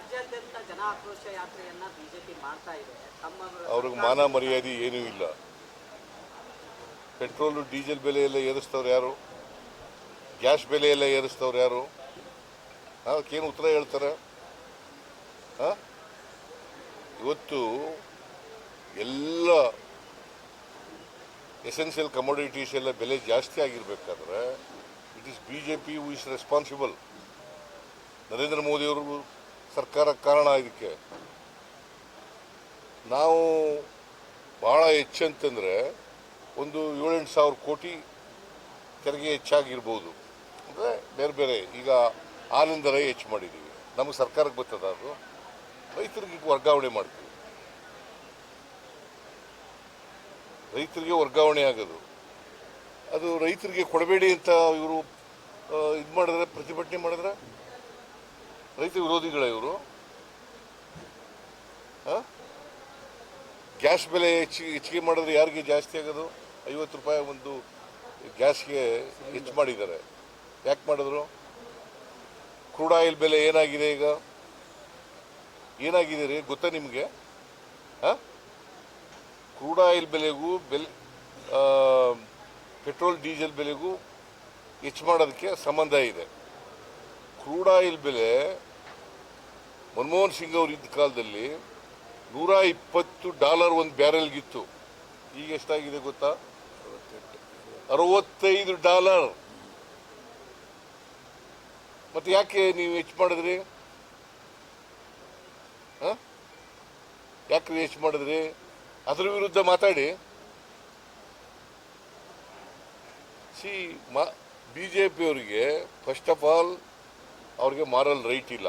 ರಾಜ್ಯಾದ್ಯಂತ ಜನ ಆಕ್ರೋಶ ಯಾತ್ರೆಯನ್ನ ಬಿಜೆಪಿ ಮಾಡ್ತಾ ಇದೆ. ಅವ್ರಿಗೆ ಮಾನ ಮರ್ಯಾದೆ ಏನೂ ಇಲ್ಲ. ಪೆಟ್ರೋಲು ಡೀಸೆಲ್ ಬೆಲೆ ಎಲ್ಲ ಏರಿಸ್ತವ್ರು ಯಾರು? ಗ್ಯಾಸ್ ಬೆಲೆ ಎಲ್ಲ ಏರಿಸ್ತವ್ರು ಯಾರು? ಅದಕ್ಕೇನು ಉತ್ತರ ಹೇಳ್ತಾರೆ? ಇವತ್ತು ಎಲ್ಲ ಎಸೆನ್ಷಿಯಲ್ ಕಮೋಡಿಟೀಸ್ ಎಲ್ಲ ಬೆಲೆ ಜಾಸ್ತಿ ಆಗಿರ್ಬೇಕಾದ್ರೆ it is B J P who is responsible Narendra ಮೋದಿಯವರು ಸರ್ಕಾರ ಕಾರಣ ಇದಕ್ಕೆ. ನಾವು ಭಾಳ ಹೆಚ್ಚಂತಂದರೆ ಒಂದು ಏಳೆಂಟು ಸಾವಿರ ಕೋಟಿ ತೆರಿಗೆ ಹೆಚ್ಚಾಗಿರ್ಬೋದು. ಅಂದರೆ ಬೇರೆ ಬೇರೆ, ಈಗ ಆನಂದ ರೈ ಹೆಚ್ಚು ಮಾಡಿದ್ದೀವಿ ನಮಗೆ ಸರ್ಕಾರಕ್ಕೆ ಬರ್ತದ ಅದು? ರೈತರಿಗೆ ವರ್ಗಾವಣೆ ಮಾಡ್ತೀವಿ. ರೈತರಿಗೆ ವರ್ಗಾವಣೆ ಆಗೋದು. ಅದು ರೈತರಿಗೆ ಕೊಡಬೇಡಿ ಅಂತ ಇವರು ಇದು ಮಾಡಿದ್ರೆ, ಪ್ರತಿಭಟನೆ ಮಾಡಿದ್ರೆ ರೈತ ವಿರೋಧಿಗಳ ಇವರು? ಗ್ಯಾಸ್ ಬೆಲೆ ಹೆಚ್ಚಿಗೆ ಹೆಚ್ಚಿಗೆ ಮಾಡಿದ್ರೆ ಯಾರಿಗೆ ಜಾಸ್ತಿ ಆಗೋದು? ಐವತ್ತು ರೂಪಾಯಿ ಒಂದು ಗ್ಯಾಸ್ಗೆ ಹೆಚ್ಚು ಮಾಡಿದ್ದಾರೆ. ಯಾಕೆ ಮಾಡಿದ್ರು? ಕ್ರೂಡ್ ಆಯಿಲ್ ಬೆಲೆ ಏನಾಗಿದೆ ಈಗ? ಏನಾಗಿದೆ ರೀ? ಗೊತ್ತಾ ನಿಮಗೆ? ಕ್ರೂಡ್ ಆಯಿಲ್ ಬೆಲೆಗೂ ಬೆಲೆ ಪೆಟ್ರೋಲ್, ಡೀಸೆಲ್ ಬೆಲೆಗೂ ಹೆಚ್ಚು ಮಾಡೋದಕ್ಕೆ ಸಂಬಂಧ ಇದೆ. ಕ್ರೂಡ್ ಆಯಿಲ್ ಬೆಲೆ ಮನಮೋಹನ್ ಸಿಂಗ್ ಅವರು ಇದ್ದ ಕಾಲದಲ್ಲಿ ನೂರ ಇಪ್ಪತ್ತು ಡಾಲರ್ ಒಂದು ಬ್ಯಾರಲ್ಗಿತ್ತು ಈಗ ಎಷ್ಟಾಗಿದೆ ಗೊತ್ತಾ? ಅರವತ್ತೈದು ಡಾಲರ್. ಮತ್ತೆ ಯಾಕೆ ನೀವು ಹೆಚ್ಚು ಮಾಡಿದ್ರಿ? ಯಾಕೆ ಹೆಚ್ಚು ಮಾಡಿದ್ರಿ? ಅದ್ರ ವಿರುದ್ಧ ಮಾತಾಡಿ. ಸಿ, ಮಾ, ಬಿ ಜೆ ಪಿಯವರಿಗೆ ಫಸ್ಟ್ ಆಫ್ ಆಲ್ ಅವ್ರಿಗೆ ಮಾರಲ್ ರೈಟ್ ಇಲ್ಲ.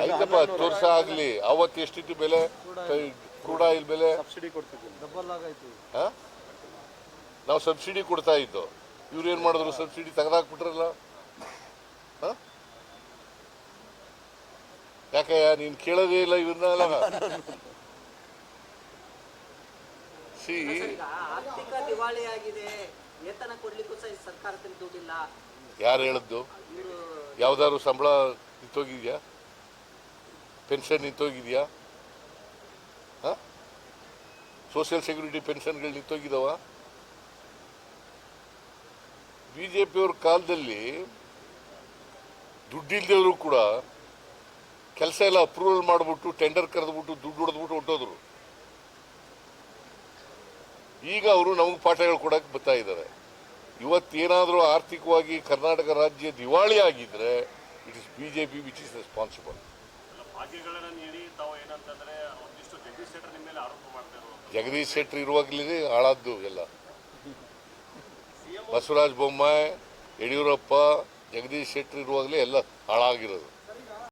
ಆಯ್ತಪ್ಪ ತೋರ್ಸ ವರ್ಷ ಆಗಲಿ. ಅವತ್ತು ಎಷ್ಟಿತ್ತು ಬೆಲೆ? ಕ್ರೂಡ್ ಆಯಿಲ್ ಬೆಲೆ? ಸಬ್ಸಿಡಿ ನಾವು ಸಬ್ಸಿಡಿ ಕೊಡ್ತಾ ಇದ್ದು. ಇವ್ರು ಏನು ಮಾಡಿದ್ರು? ಸಬ್ಸಿಡಿ ತೆಗೆದಾಕ್ಬಿಟ್ರಲ್ಲ? ಹಾಂ? ಯಾಕೆ ನೀನು ಕೇಳೋದೇ ಇಲ್ಲ ಇವ್ರನ್ನ ಸಿ. ಆರ್ಥಿಕ ದಿವಾಳಿ ಆಗಿದೆ ವೇತನ ಕೊಡ್ಲಿಕ್ಕೂ ಸಹ ಈ ಸರ್ಕಾರದಲ್ಲಿ ದುಡ್ಡಿಲ್ಲ ಯಾರು ಹೇಳಿದ್ದು? ಯಾವ್ದಾದ್ರು ಸಂಬಳ ನಿಂತೋಗಿದೆಯಾ? ಪೆನ್ಷನ್ ನಿಂತೋಗಿದೆಯಾ? ಹಾಂ? ಸೋಷಿಯಲ್ ಸೆಕ್ಯೂರಿಟಿ ಪೆನ್ಷನ್ಗಳು ನಿಂತೋಗಿದಾವ? ಬಿ ಜೆ ಪಿಯವ್ರ ಕಾಲದಲ್ಲಿ ದುಡ್ಡಿಲ್ದವರು ಕೂಡ ಕೆಲಸ ಎಲ್ಲ ಅಪ್ರೂವಲ್ ಮಾಡಿಬಿಟ್ಟು ಟೆಂಡರ್ ಕರೆದ್ಬಿಟ್ಟು ದುಡ್ಡು ಹೊಡೆದ್ಬಿಟ್ಟು ಹೊಟ್ಟೋದ್ರು ಈಗ ಅವರು ನಮಗೆ ಪಾಠ ಹೇಳ್ಕೊಡಕ್ಕೆ ಬರ್ತಾ ಇದ್ದಾರೆ ಇವತ್ತೇನಾದರೂ ಆರ್ಥಿಕವಾಗಿ ಕರ್ನಾಟಕ ರಾಜ್ಯ ದಿವಾಳಿ ಆಗಿದ್ರೆ it is B J P which is responsible Jagadish Shettar ಇರುವಾಗಲೇ ಹಾಳಾದ್ದು ಎಲ್ಲ. ಬಸವರಾಜ ಬೊಮ್ಮಾಯಿ ಯಡಿಯೂರಪ್ಪ ಜಗದೀಶ್ ಶೆಟ್ಟರ್ ಇರುವಾಗಲೇ ಎಲ್ಲ ಹಾಳಾಗಿರೋದು.